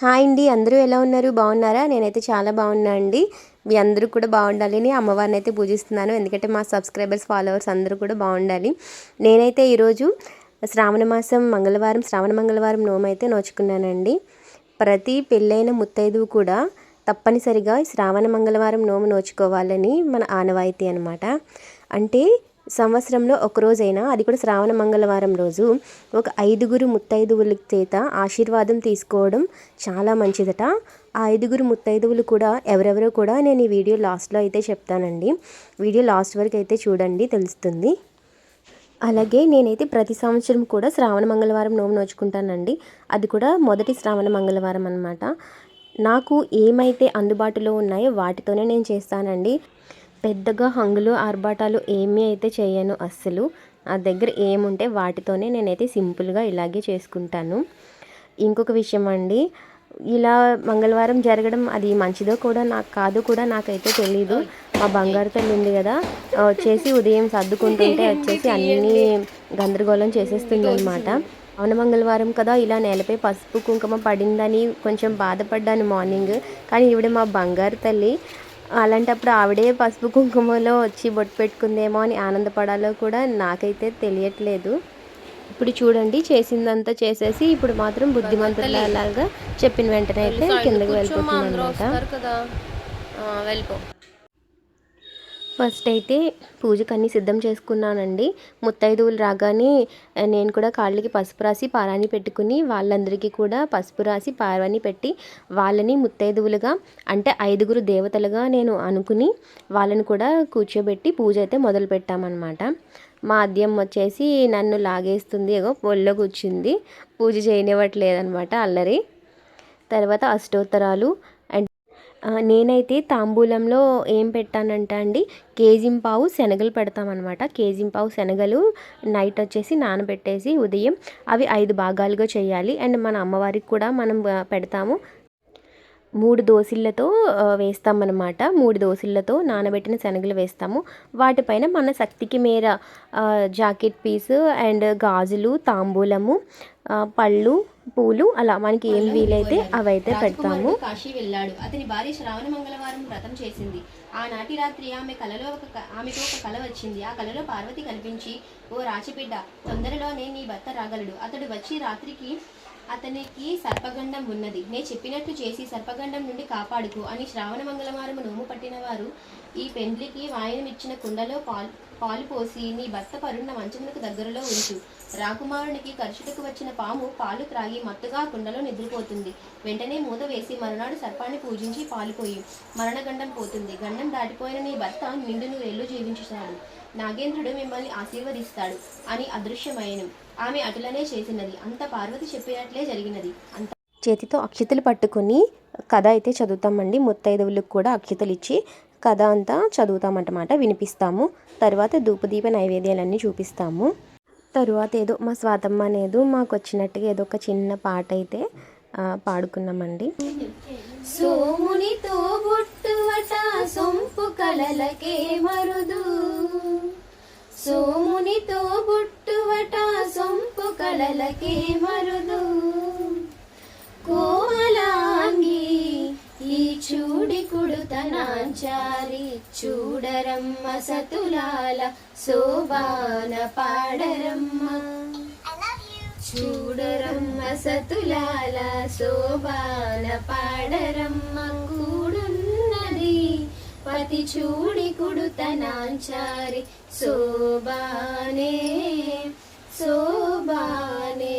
Hi అండి అందరూ ఎలా ఉన్నారు? బాగున్నారా? నేనైతే చాలా బాగున్నా అండి. మీ అందరూ కూడా బాగుండాలని అమ్మవారిని అయితే పూజిస్తున్నాను. ఎందుకంటే మా సబ్స్క్రైబర్స్ ఫాలోవర్స్ అందరూ కూడా బాగుండాలి. నేనైతే ఈరోజు శ్రావణ మాసం మంగళవారం శ్రావణ మంగళవారం నోము అయితే నోచుకున్నానండి. ప్రతి పెళ్ళైన ముత్తైదువు కూడా తప్పనిసరిగా శ్రావణ మంగళవారం నోము నోచుకోవాలని మన ఆనవాయితీ అనమాట అంటే సంవత్సరంలో ఒకరోజైనా అది కూడా శ్రావణ మంగళవారం రోజు ఒక ఐదుగురు ముత్తైదువుల చేత ఆశీర్వాదం తీసుకోవడం చాలా మంచిదట. ఆ ఐదుగురు ముత్తైదువులు కూడా ఎవరెవరో కూడా నేను ఈ వీడియో లాస్ట్లో అయితే చెప్తానండి. వీడియో లాస్ట్ వరకు అయితే చూడండి తెలుస్తుంది. అలాగే నేనైతే ప్రతి సంవత్సరం కూడా శ్రావణ మంగళవారం నోము నోచుకుంటానండి. అది కూడా మొదటి శ్రావణ మంగళవారం అనమాట నాకు ఏమైతే అందుబాటులో ఉన్నాయో వాటితోనే నేను చేస్తానండి. పెద్దగా హంగులు ఆర్భాటాలు ఏమీ అయితే చేయను అస్సలు. ఆ దగ్గర ఏముంటే వాటితోనే నేనైతే సింపుల్గా ఇలాగే చేసుకుంటాను. ఇంకొక విషయం అండి. ఇలా మంగళవారం జరగడం అది మంచిదో కూడా నాకు కాదు కూడా నాకైతే తెలీదు. మా బంగారు తల్లి ఉంది కదా వచ్చేసి ఉదయం సర్దుకుంటుంటే వచ్చేసి అన్నీ గందరగోళం చేసేస్తుంది అనమాట అవున మంగళవారం కదా ఇలా నేలపై పసుపు కుంకుమ పడిందని కొంచెం బాధపడ్డాను మార్నింగ్. కానీ ఈవిడ మా బంగారు తల్లి. అలాంటప్పుడు ఆవిడే పసుపు కుంకుమలో వచ్చి బొట్టు పెట్టుకుందేమో అని ఆనందపడాలో కూడా నాకైతే తెలియట్లేదు. ఇప్పుడు చూడండి చేసిందంతా చేసేసి ఇప్పుడు మాత్రం బుద్ధిమంతులాగా చెప్పిన వెంటనే అయితే కిందకి వెళ్ళిపోతుంది అనమాట వెళ్ళిపో. ఫస్ట్ అయితే పూజకు అన్నీ సిద్ధం చేసుకున్నానండి. ముత్తైదువులు రాగానే నేను కూడా కాళ్ళకి పసుపు రాసి పారాని పెట్టుకుని వాళ్ళందరికీ కూడా పసుపు రాసి పారాని పెట్టి వాళ్ళని ముత్తైదువులుగా అంటే ఐదుగురు దేవతలుగా నేను అనుకుని వాళ్ళని కూడా కూర్చోబెట్టి పూజ అయితే మొదలు పెట్టామన్నమాట. మా అద్యం వచ్చేసి నన్ను లాగేస్తుంది ఏగో ఒళ్ళో కూర్చుంది. పూజ చేయనివ్వట్లేదనమాట అల్లరి. తర్వాత అష్టోత్తరాలు నేనైతే తాంబూలంలో ఏం పెట్టానంటే అండి కేజింపావు శనగలు పెడతామన్నమాట. కేజింపావు శనగలు నైట్ వచ్చేసి నానబెట్టేసి ఉదయం అవి ఐదు భాగాలుగా చేయాలి. అండ్ మన అమ్మవారికి కూడా మనం పెడతాము. మూడు దోసిళ్ళతో వేస్తామన్నమాట. మూడు దోసిళ్ళతో నానబెట్టిన శనగలు వేస్తాము. వాటిపైన మన శక్తికి మేర జాకెట్ పీసు అండ్ గాజులు తాంబూలము పళ్ళు పూలు అలా మనకి ఏం వీలైతే అవైతే పెడతాము. కాశీ వెళ్ళాడు. అతని భార్య శ్రావణ మంగళవారం వ్రతం చేసింది. ఆనాటి రాత్రి ఆమె కలలో ఒక ఆమెకు ఒక కల వచ్చింది. ఆ కలలో పార్వతి కనిపించి ఓ రాచిబిడ్డ తొందరలోనే నీ భర్త రాగలడు. అతడు వచ్చి రాత్రికి అతనికి సర్పగండం ఉన్నది. నే చెప్పినట్టు చేసి సర్పగండం నుండి కాపాడుకు అని శ్రావణ మంగళవారం నోము పట్టిన వారు ఈ పెండ్లికి వాయనమిచ్చిన కుండలో పాలు పాలు పోసి నీ భర్త పరున్న మంచమునకు దగ్గరలో ఉంచు. రాకుమారునికి కరుషుటకు వచ్చిన పాము పాలు త్రాగి మత్తుగా కుండలో నిద్రపోతుంది. వెంటనే మూత వేసి మరునాడు సర్పాన్ని పూజించి పాలుపోయి మరణగండం పోతుంది. గండం దాటిపోయిన నీ భర్త నిండు నూరేళ్ళు జీవించుతాడు. నాగేంద్రుడు మిమ్మల్ని ఆశీర్వదిస్తాడు అని అదృశ్యమయను. ఆమె అటులనే చేసినది. అంత పార్వతి చెప్పినట్లే జరిగినది. అంత చేతితో అక్షతలు పట్టుకొని కథ అయితే చదువుతామండి. ముత్తైదువులకు కూడా అక్షతలు ఇచ్చి కథ అంతా చదువుతామన్నమాట వినిపిస్తాము. తర్వాత ధూపదీప నైవేద్యాలన్నీ చూపిస్తాము. తరువాత ఏదో మా స్వాతమ్మ అనేది మాకు వచ్చినట్టుగా ఏదో ఒక చిన్న పాట అయితే ఆ, పాడుకున్నామండి. సోమునితో బుట్టువట సొంపు కలలకే మరుదు. సోమునితో బుట్టువట సొంపు కలలకే మరుదు. కోమలాంగి ఈ చూడి కుడుతనాంచారి. చూడరమ్మ సతులాల శోభాన పాడరమ్మ. చూడరమ్మ సతులాల శోభాన పాడరమ్మ. కూడున్నది పతి చూడి కుడుతనాంచారి శోభానే. శోభానే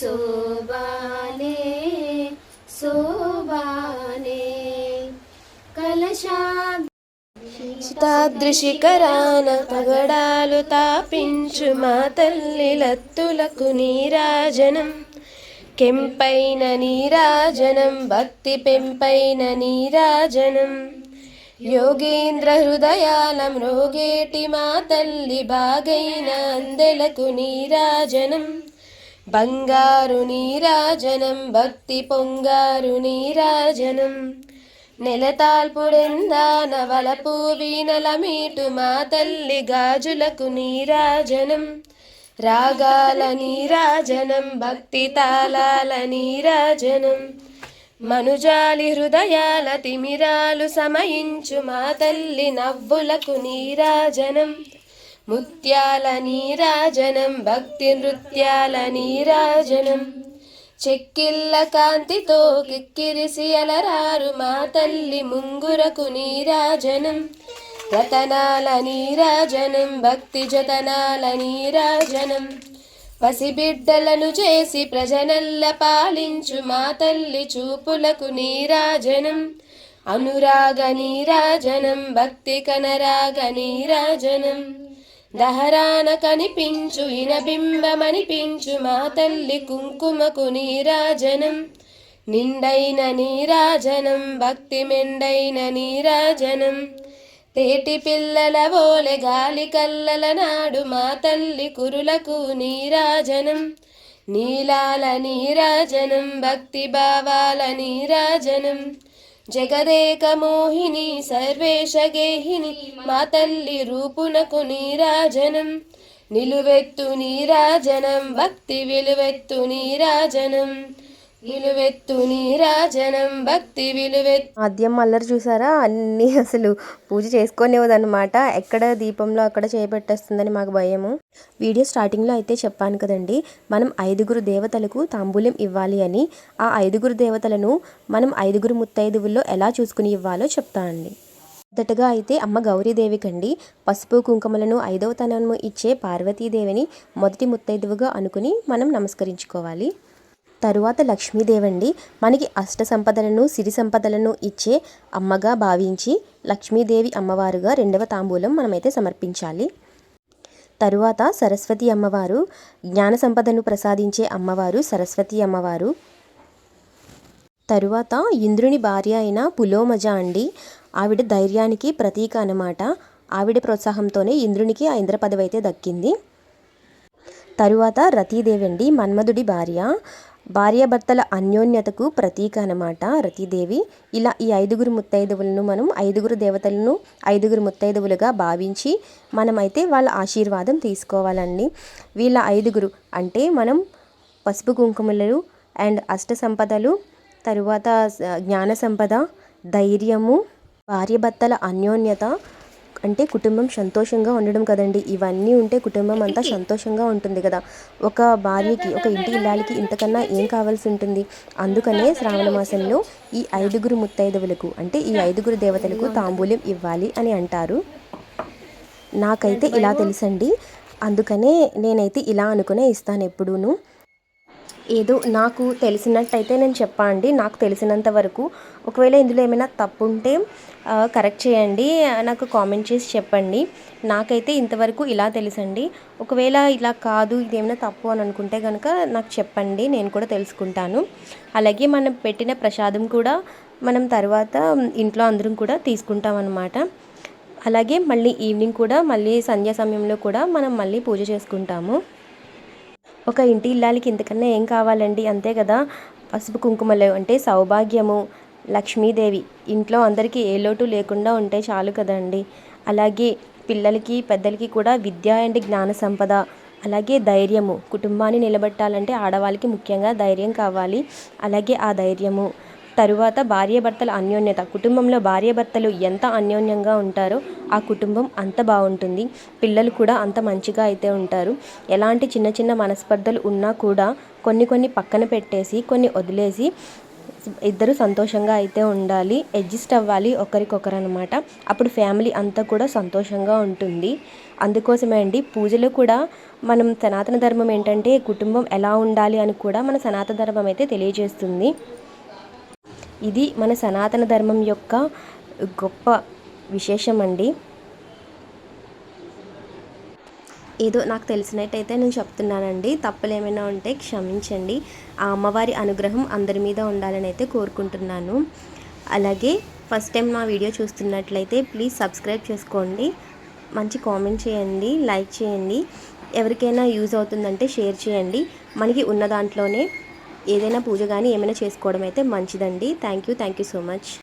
శోభానే శోభానే. కలశా తాదృశికరాన పగడాలు తాపించు మా తల్లి లత్తులకు నీరాజనం. కెంపైన నీరాజనం భక్తి పెంపైన నీరాజనం. యోగేంద్ర హృదయాలం రోగేటి మా తల్లి బాగైన అందెలకు నీరాజనం బంగారు నీరాజనం భక్తి పొంగారు నీరాజనం నెలతాల్పుడెందాన వలపు వీణల మీటు మా తల్లి గాజులకు నీరాజనం రాగాల నీరాజనం భక్తి తాళాల నీరాజనం మనుజాలి హృదయాల తిమిరాలు సమయించు మా తల్లి నవ్వులకు నీరాజనం. ముత్యాల నీరాజనం భక్తి నృత్యాల నీరాజనం. చెక్కిళ్ళ కాంతితో కిక్కిరిసి అలరారు మా తల్లి ముంగురకు నీరాజనం. రతనాల నీరాజనం భక్తి జతనాల నీరాజనం. పసిబిడ్డలను చేసి ప్రజనల్ల పాలించు మా తల్లి చూపులకు నీరాజనం. అనురాగ నీరాజనం భక్తి కనరాగ నీరాజనం. దహరాన కనిపించు ఇనబింబమనిపించు మా తల్లి కుంకుమకు నీరాజనం. నిండైన నీరాజనం భక్తి మెండైన నీరాజనం. తేటి పిల్లల ఓలె గాలి కల్లల నాడు మా తల్లి కురులకు నీరాజనం. నీలాల నీరాజనం భక్తి భావాల నీరాజనం. జగదేక మోహిని సర్వేశ గేహిని మా తల్లి రూపునకు నీరాజనం. నిలువెత్తు నీరాజనం భక్తి విలువెత్తు నీరాజనం. విలువెత్తు రాజనం భక్తి విలువెత్తు. ఆద్యం అల్లరి చూసారా? అన్నీ అసలు పూజ చేసుకునేవదన్నమాట ఎక్కడ దీపంలో అక్కడ చేపెట్టేస్తుందని మాకు భయము. వీడియో స్టార్టింగ్లో అయితే చెప్పాను కదండి మనం ఐదుగురు దేవతలకు తాంబూలం ఇవ్వాలి అని. ఆ ఐదుగురు దేవతలను మనం ఐదుగురు ముత్తైదువుల్లో ఎలా చూసుకుని ఇవ్వాలో చెప్తానండి మొదటగా అయితే అమ్మ గౌరీదేవికండి పసుపు కుంకుమలను ఐదవ తనము ఇచ్చే పార్వతీదేవిని మొదటి ముత్తైదువుగా అనుకుని మనం నమస్కరించుకోవాలి. తరువాత లక్ష్మీదేవండి మనకి అష్ట సంపదలను సిరి సంపదలను ఇచ్చే అమ్మగా భావించి లక్ష్మీదేవి అమ్మవారుగా రెండవ తాంబూలం మనమైతే సమర్పించాలి. తరువాత సరస్వతి అమ్మవారు జ్ఞాన సంపదను ప్రసాదించే అమ్మవారు సరస్వతి అమ్మవారు. తరువాత ఇంద్రుని భార్య అయిన పులోమజ అండి. ఆవిడ ధైర్యానికి ప్రతీక అన్నమాట. ఆవిడ ప్రోత్సాహంతోనే ఇంద్రునికి ఆ ఇంద్ర పదవి అయితే దక్కింది. తరువాత రతీదేవి అండి మన్మధుడి భార్య. భార్యాభర్తల అన్యోన్యతకు ప్రతీక అనమాట రతీదేవి. ఇలా ఈ ఐదుగురు ముత్తైదువులను మనం ఐదుగురు దేవతలను ఐదుగురు ముత్తైదువులుగా భావించి మనమైతే వాళ్ళ ఆశీర్వాదం తీసుకోవాలండి. వీళ్ళ ఐదుగురు అంటే మనం పసుపు కుంకుమలు అండ్ అష్ట సంపదలు తరువాత జ్ఞాన సంపద ధైర్యము భార్యభర్తల అన్యోన్యత అంటే కుటుంబం సంతోషంగా ఉండడం కదండి. ఇవన్నీ ఉంటే కుటుంబం అంతా సంతోషంగా ఉంటుంది కదా. ఒక భార్యకి ఒక ఇంటి ఇల్లాలకి ఇంతకన్నా ఏం కావాల్సి ఉంటుంది? అందుకనే శ్రావణ మాసంలో ఈ ఐదుగురు ముత్తైదువులకు అంటే ఈ ఐదుగురు దేవతలకు తాంబూల్యం ఇవ్వాలి అని అంటారు. నాకైతే ఇలా తెలుసండి. అందుకనే నేనైతే ఇలా అనుకునే ఇస్తాను ఎప్పుడూను. ఏదో నాకు తెలిసినట్టయితే నేను చెప్పండి నాకు తెలిసినంత వరకు ఒకవేళ ఇందులో ఏమైనా తప్పు ఉంటే కరెక్ట్ చేయండి. నాకు కామెంట్ చేసి చెప్పండి. నాకైతే ఇంతవరకు ఇలా తెలుసండి. ఒకవేళ ఇలా కాదు ఇది ఏమైనా తప్పు అని అనుకుంటే కనుక నాకు చెప్పండి. నేను కూడా తెలుసుకుంటాను. అలాగే మనం పెట్టిన ప్రసాదం కూడా మనం తర్వాత ఇంట్లో అందరం కూడా తీసుకుంటాం అన్నమాట అలాగే మళ్ళీ ఈవినింగ్ కూడా మళ్ళీ సంధ్యా సమయంలో కూడా మనం మళ్ళీ పూజ చేసుకుంటాము. ఒక ఇంటి ఇల్లాలకి ఇంతకన్నా ఏం కావాలండి? అంతే కదా పసుపు కుంకుమలు అంటే సౌభాగ్యము. లక్ష్మీదేవి ఇంట్లో అందరికీ ఏ లోటు లేకుండా ఉంటే చాలు కదండి. అలాగే పిల్లలకి పెద్దలకి కూడా విద్య అండ్ జ్ఞాన సంపద అలాగే ధైర్యము. కుటుంబాన్ని నిలబెట్టాలంటే ఆడవాళ్ళకి ముఖ్యంగా ధైర్యం కావాలి. అలాగే ఆ ధైర్యము. తరువాత భార్యాభర్తల అన్యోన్యత. కుటుంబంలో భార్యాభర్తలు ఎంత అన్యోన్యంగా ఉంటారో ఆ కుటుంబం అంత బాగుంటుంది. పిల్లలు కూడా అంత మంచిగా అయితే ఉంటారు. ఎలాంటి చిన్న చిన్న మనస్పర్ధలు ఉన్నా కూడా కొన్ని కొన్ని పక్కన పెట్టేసి కొన్ని వదిలేసి ఇద్దరు సంతోషంగా అయితే ఉండాలి. అడ్జస్ట్ అవ్వాలి ఒకరికొకరు అనమాట అప్పుడు ఫ్యామిలీ అంతా కూడా సంతోషంగా ఉంటుంది. అందుకోసమే అండి పూజలో కూడా మనం సనాతన ధర్మం ఏంటంటే కుటుంబం ఎలా ఉండాలి అని కూడా మన సనాతన ధర్మం అయితే తెలియజేస్తుంది. ఇది మన సనాతన ధర్మం యొక్క గొప్ప విశేషం అండి ఏదో నాకు తెలిసినట్టయితే నేను చెప్తున్నానండి. తప్పులు ఏమైనా ఉంటే క్షమించండి. ఆ అమ్మవారి అనుగ్రహం అందరి మీద ఉండాలని అయితే కోరుకుంటున్నాను. అలాగే ఫస్ట్ టైం నా వీడియో చూస్తున్నట్లయితే ప్లీజ్ సబ్స్క్రైబ్ చేసుకోండి. మంచి కామెంట్ చేయండి లైక్ చేయండి. ఎవరికైనా యూజ్ అవుతుందంటే షేర్ చేయండి. మనకి ఉన్న దాంట్లోనే ఏదైనా పూజ కానీ ఏమైనా చేసుకోవడం అయితే మంచిదండి. Thank you thank you so much